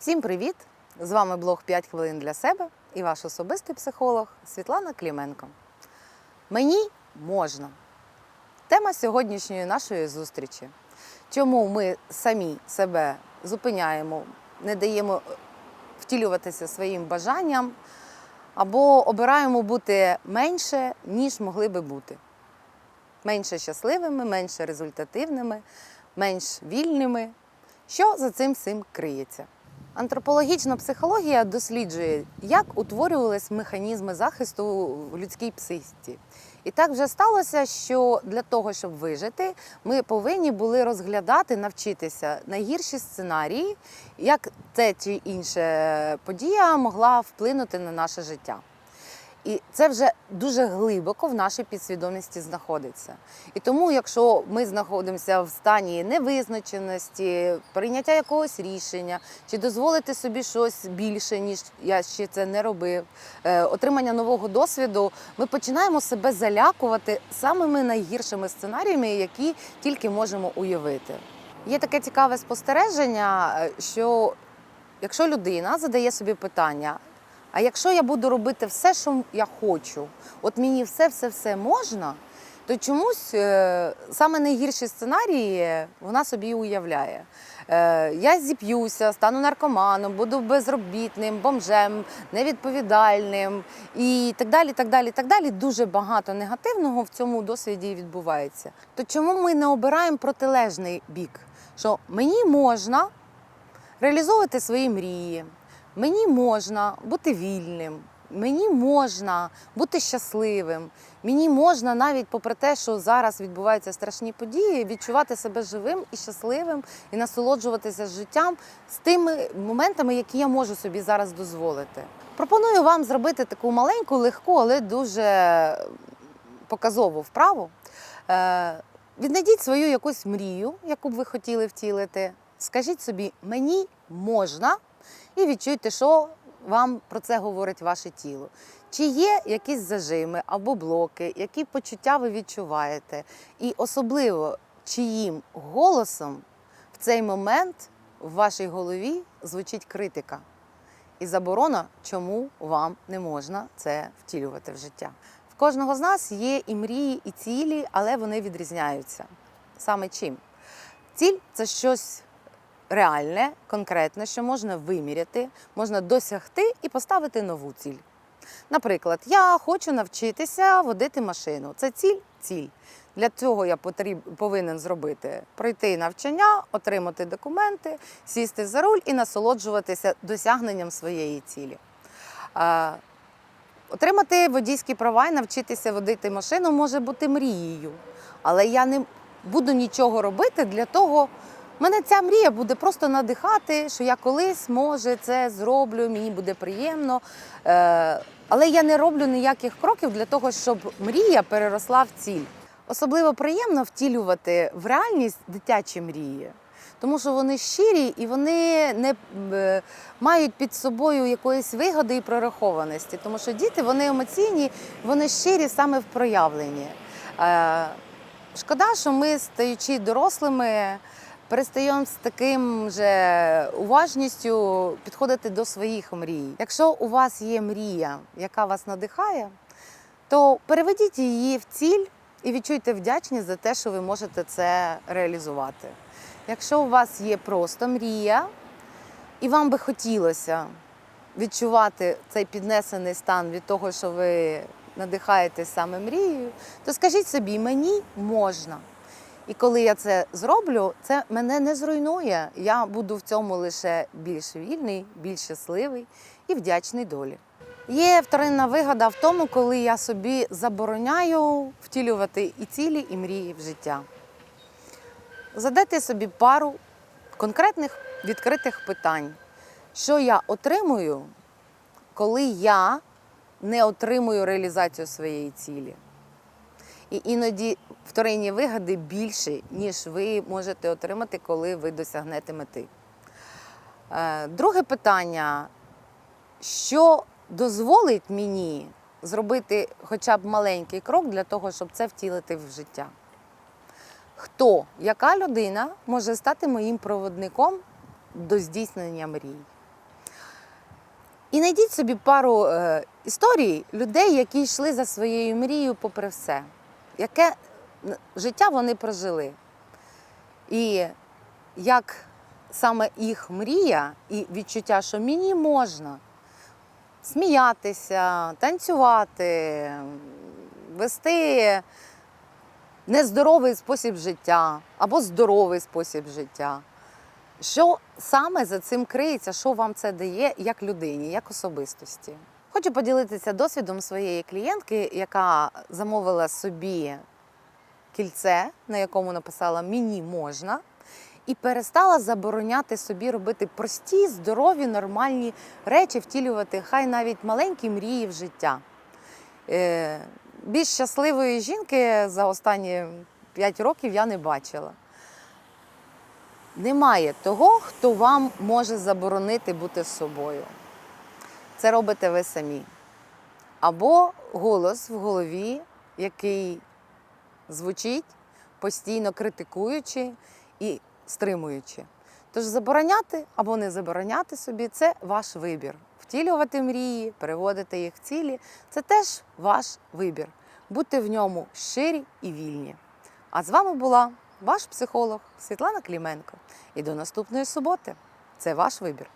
Всім привіт! З вами блог «5 хвилин для себе і ваш особистий психолог Світлана Кліменко. Мені можна. Тема сьогоднішньої нашої зустрічі. Чому ми самі себе зупиняємо, не даємо втілюватися своїм бажанням або обираємо бути менше, ніж могли би бути. Менше щасливими, менше результативними, менш вільними. Що за цим всім криється? Антропологічна психологія досліджує, як утворювалися механізми захисту в людській психіці. І так вже сталося, що для того, щоб вижити, ми повинні були розглядати, навчитися найгірші сценарії, як те чи інша подія могла вплинути на наше життя. І це вже дуже глибоко в нашій підсвідомості знаходиться. І тому, якщо ми знаходимося в стані невизначеності, прийняття якогось рішення, чи дозволити собі щось більше, ніж я ще це не робив, е, отримання нового досвіду, ми починаємо себе залякувати самими найгіршими сценаріями, які тільки можемо уявити. Є таке цікаве спостереження, е, що якщо людина задає собі питання, а якщо я буду робити все, що я хочу, от мені все-все-все можна, то чомусь е, саме найгірші сценарії вона собі уявляє. Е, я зіп'юся, стану наркоманом, буду безробітним, бомжем, невідповідальним і так далі. так далі, так далі. Дуже багато негативного в цьому досвіді відбувається. То чому ми не обираємо протилежний бік? Що мені можна реалізовувати свої мрії, Мені можна бути вільним, мені можна бути щасливим, мені можна навіть попри те, що зараз відбуваються страшні події, відчувати себе живим і щасливим і насолоджуватися життям з тими моментами, які я можу собі зараз дозволити. Пропоную вам зробити таку маленьку, легку, але дуже показову вправу. Е, Віднайдіть свою якусь мрію, яку б ви хотіли втілити. Скажіть собі, мені можна і відчуйте, що вам про це говорить ваше тіло. Чи є якісь зажими або блоки, які почуття ви відчуваєте? І особливо, чиїм голосом в цей момент в вашій голові звучить критика і заборона, чому вам не можна це втілювати в життя. В кожного з нас є і мрії, і цілі, але вони відрізняються. Саме чим? Ціль це щось реальне, конкретне, що можна виміряти, можна досягти і поставити нову ціль. Наприклад, я хочу навчитися водити машину. Це ціль, ціль. Для цього я потріб, повинен зробити пройти навчання, отримати документи, сісти за руль і насолоджуватися досягненням своєї цілі. А, отримати водійські права і навчитися водити машину може бути мрією, але я не буду нічого робити для того. Мене ця мрія буде просто надихати, що я колись може це зроблю, мені буде приємно. Е, Але я не роблю ніяких кроків для того, щоб мрія переросла в ціль. Особливо приємно втілювати в реальність дитячі мрії, тому що вони щирі і вони не е, мають під собою якоїсь вигоди і прорахованості. Тому що діти вони емоційні, вони щирі саме в проявленні. Е, Шкода, що ми, стаючи дорослими, перестаємо з таким же уважністю підходити до своїх мрій. Якщо у вас є мрія, яка вас надихає, то переведіть її в ціль і відчуйте вдячність за те, що ви можете це реалізувати. Якщо у вас є просто мрія, і вам би хотілося відчувати цей піднесений стан від того, що ви надихаєтесь саме мрією, то скажіть собі, мені можна. І коли я це зроблю, це мене не зруйнує. Я буду в цьому лише більш вільний, більш щасливий і вдячний долі. Є вторинна вигода в тому, коли я собі забороняю втілювати і цілі, і мрії в життя. Задайте собі пару конкретних відкритих питань, що я отримую, коли я не отримую реалізацію своєї цілі. І іноді вторинні вигоди більші, ніж ви можете отримати, коли ви досягнете мети. Е, Друге питання: що дозволить мені зробити хоча б маленький крок для того, щоб це втілити в життя? Хто, яка людина може стати моїм проводником до здійснення мрій? І знайдіть собі пару е, історій людей, які йшли за своєю мрією попри все, яке життя вони прожили. І як саме їх мрія і відчуття, що мені можна сміятися, танцювати, вести нездоровий спосіб життя або здоровий спосіб життя. Що саме за цим криється, що вам це дає як людині, як особистості? Хочу поділитися досвідом своєї клієнтки, яка замовила собі кільце, на якому написала Мені можна, і перестала забороняти собі робити прості, здорові, нормальні речі, втілювати хай навіть маленькі мрії в життя. Е, Більш щасливої жінки за останні 5 років я не бачила. Немає того, хто вам може заборонити бути собою. Це робите ви самі. Або голос в голові, який звучить, постійно критикуючи і стримуючи. Тож забороняти або не забороняти собі це ваш вибір. Втілювати мрії, переводити їх в цілі це теж ваш вибір. Будьте в ньому щирі і вільні. А з вами була ваш психолог Світлана Кліменко. І до наступної суботи. Це ваш вибір.